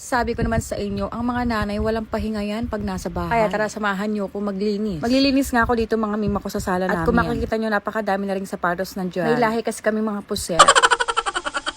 Sabi ko naman sa inyo, ang mga nanay walang pahinga yan pag nasa bahay. Kaya tara samahan nyo ko maglinis. Maglilinis nga ako dito mga mima ko sa sala namin. At kung makikita nyo, napakadami na rin sapatos nandiyan. May lahi kasi kami mga puset.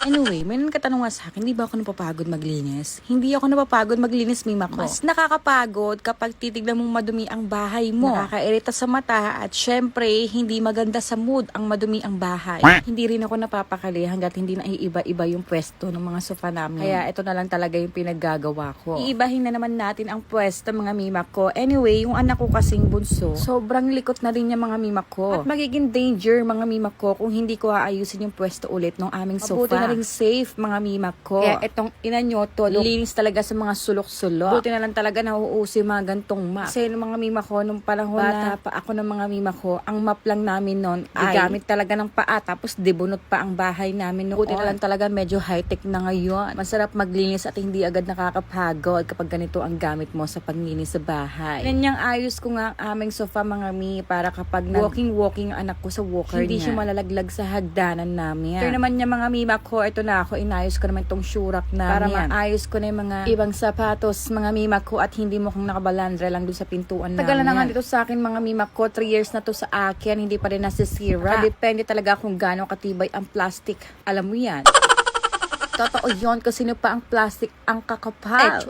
Anyway, may katanungan sa akin, hindi ba ako napapagod maglinis? Hindi ako napapagod maglinis, mima ko. Mas nakakapagod kapag titignan mong madumi ang bahay mo. Nakakairita sa mata at syempre, hindi maganda sa mood ang madumi ang bahay. hindi rin ako napapakali hanggat hindi na iiba-iba yung pwesto ng mga sofa namin. Kaya ito na lang talaga yung pinaggagawa ko. Iibahin na naman natin ang pwesto mga mima ko. Anyway, yung anak ko kasing bunso, sobrang likot na rin niya mga mima ko. At magiging danger mga mima ko kung hindi ko aayusin yung pwesto ulit ng aming sofa. Rin safe mga mima ko. Kaya itong ina nyo to, linis talaga sa mga sulok-sulok. Buti na lang talaga nauuso yung mga gantong map. Kasi nung mga mima ko, nung panahon Bata na pa ako ng mga mima ko, ang map lang namin noon ay gamit talaga ng paa tapos debunot pa ang bahay namin noon. Buti na lang talaga medyo high-tech na ngayon. Masarap maglinis at hindi agad nakakapagod kapag ganito ang gamit mo sa paglinis sa bahay. Yan yung ayos ko nga ang aming sofa mga mi para kapag walking-walking ang anak ko sa walker hindi siya malalaglag sa hagdanan namin. Ito naman niya mga mima ko, ito na ako, inayos ko naman itong shurak namin. Para maayos ko na yung mga ibang sapatos, mga mima ko at hindi mo kong nakabalandra lang doon sa pintuan. Tagalan na nga dito sa akin mga mima ko, 3 years na to sa akin, hindi pa rin nasisira. Depende talaga kung gaano katibay ang plastic. Alam mo yan. Totoo yun kasi sino pa ang plastic ang kakapal.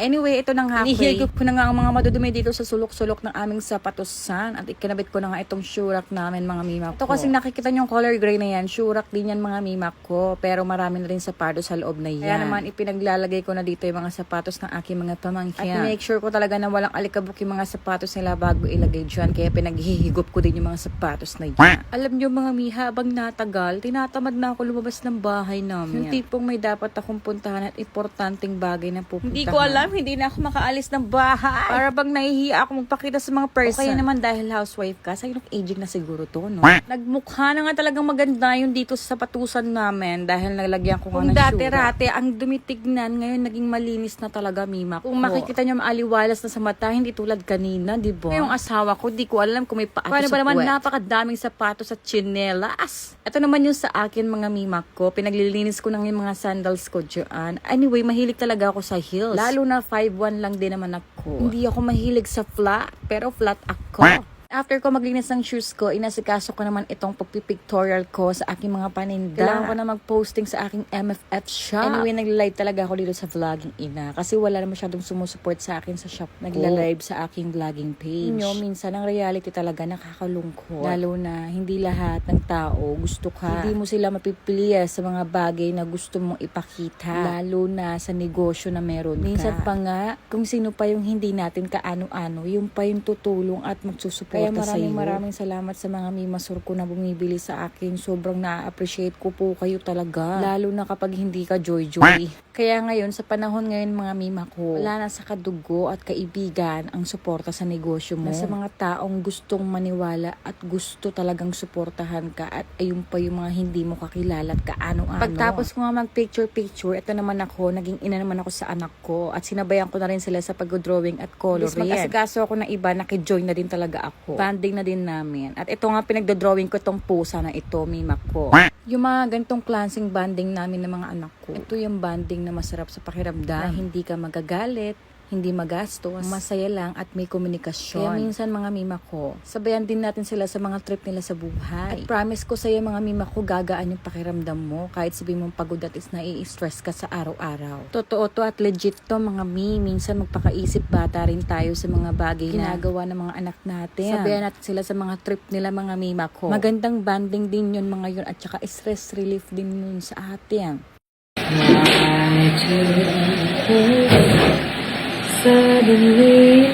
Anyway, ito na nga. Inihigop ko na nga ang mga madudumi dito sa sulok-sulok ng aming sapatosan at ikinabit ko na nga itong shurak namin mga mima ko. Ito kasi nakikita yung color gray na yan. Shurak din yan mga mima ko. Pero marami na rin sapatos sa loob na yan. Kaya naman ipinaglalagay ko na dito yung mga sapatos ng aking mga pamangkin. At make sure ko talaga na walang alikabok yung mga sapatos nila bago ilagay dyan. Kaya pinaghihigop ko din yung mga sapatos na yan. Alam niyo mga mi, habang natagal, tinatamad na ako lumabas ng bahay namin. Yung tipong may dapat akong puntahan at importanteng bagay na pupuntahan. Hindi ko alam, hindi na ako makaalis ng bahay. Para bang nahihiya ako magpakita sa mga person. O kaya naman dahil housewife ka, sa inong aging na siguro to, no? Nagmukha na nga talagang maganda yung dito sa sapatusan namin dahil naglagyan ko nga Kung ng dati-rate, ang dumitignan, ngayon naging malinis na talaga, Mima. Kung makikita niyo maaliwalas na sa mata, hindi tulad kanina, di ba? Yung asawa ko, di ko alam kung may paato Paano sa ba naman puwet. napakadaming sapatos at chinelas. Ito naman yung sa akin, mga Mima ko. Pinaglilinis ko ng yung mga sandals ko dyan. Anyway, mahilig talaga ako sa heels. Lalo na 5'1 lang din naman ako. Hindi ako mahilig sa flat, pero flat ako. After ko maglinis ng shoes ko, inasikaso ko naman itong pagpipictorial ko sa aking mga paninda. Kailangan ko na mag-posting sa aking MFF shop. Anyway, nagla-live talaga ako dito sa vlogging ina. Kasi wala na masyadong sumusuport sa akin sa shop. Nagla-live sa aking vlogging page. Nyo, minsan ang reality talaga nakakalungkot. Lalo na hindi lahat ng tao gusto ka. Hindi mo sila mapipiliya sa mga bagay na gusto mong ipakita. Lalo na sa negosyo na meron ka. Minsan pa nga, kung sino pa yung hindi natin kaano-ano, yung pa yung tutulong at magsusuporta Kaya maraming maraming salamat sa mga mimasur ko na bumibili sa akin. Sobrang na-appreciate ko po kayo talaga. Lalo na kapag hindi ka joy-joy. Kaya ngayon, sa panahon ngayon mga mima ko, wala na sa kadugo at kaibigan ang suporta sa negosyo mo. Nasa mga taong gustong maniwala at gusto talagang suportahan ka at ayun pa yung mga hindi mo kakilala at kaano-ano. Pagtapos ko nga mag-picture-picture, ito naman ako, naging ina naman ako sa anak ko at sinabayan ko na rin sila sa pag-drawing at coloring. Mag-asikaso ako ng iba, nakijoin na din talaga ako. Banding na din namin. At ito nga pinagdodrawing ko itong pusa na ito, mima ko. Yung mga ganitong klaseng banding namin ng mga anak ko. Ito yung banding na masarap sa pakiramdam. Na hindi ka magagalit, hindi magastos, masaya lang at may komunikasyon. Kaya minsan mga mima ko, sabayan din natin sila sa mga trip nila sa buhay. At promise ko sa'yo mga mima ko, gagaan yung pakiramdam mo kahit sabi mong pagod at is nai-stress ka sa araw-araw. Totoo to at legit to mga mi. Minsan magpakaisip bata rin tayo sa mga bagay na ginagawa ng mga anak natin. Sabayan natin sila sa mga trip nila mga mima ko. Magandang banding din yun mga yun at saka stress relief din yun sa atin. Suddenly,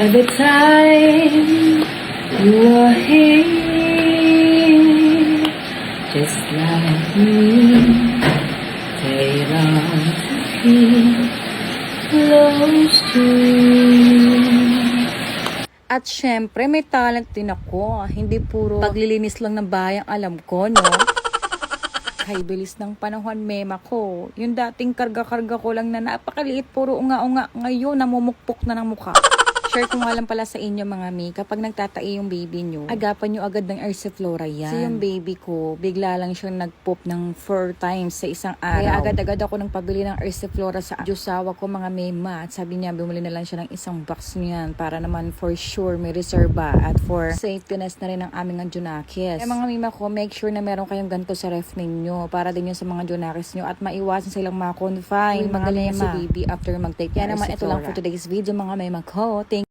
at the time you were here, just like me, they long to feel close to. At syempre, may talent din ako. Hindi puro paglilinis lang ng bahay ang alam ko, no? Kay bilis ng panahon, mema ko. Yung dating karga-karga ko lang na napakaliit, puro unga-unga. Ngayon, namumukpok na ng mukha. Share ko nga lang pala sa inyo mga mi, kapag nagtatai yung baby nyo, agapan nyo agad ng Ursiflora yan. Kasi yung baby ko, bigla lang siyang nag-poop ng 4 times sa isang araw. Kaya agad-agad ako nang pabili ng Ursiflora sa Diyosawa ko mga mema. At sabi niya, bumili na lang siya ng isang box niyan para naman for sure may reserva at for safetyness na rin ng aming Junakis. Kaya mga mima ko, make sure na meron kayong ganito sa ref ninyo para din yun sa mga Junakis nyo at maiwasan silang mga confine. Uy, mga Magaling si mema. baby after mag-take. Kaya naman ito lang for today's video mga mema ko. Thank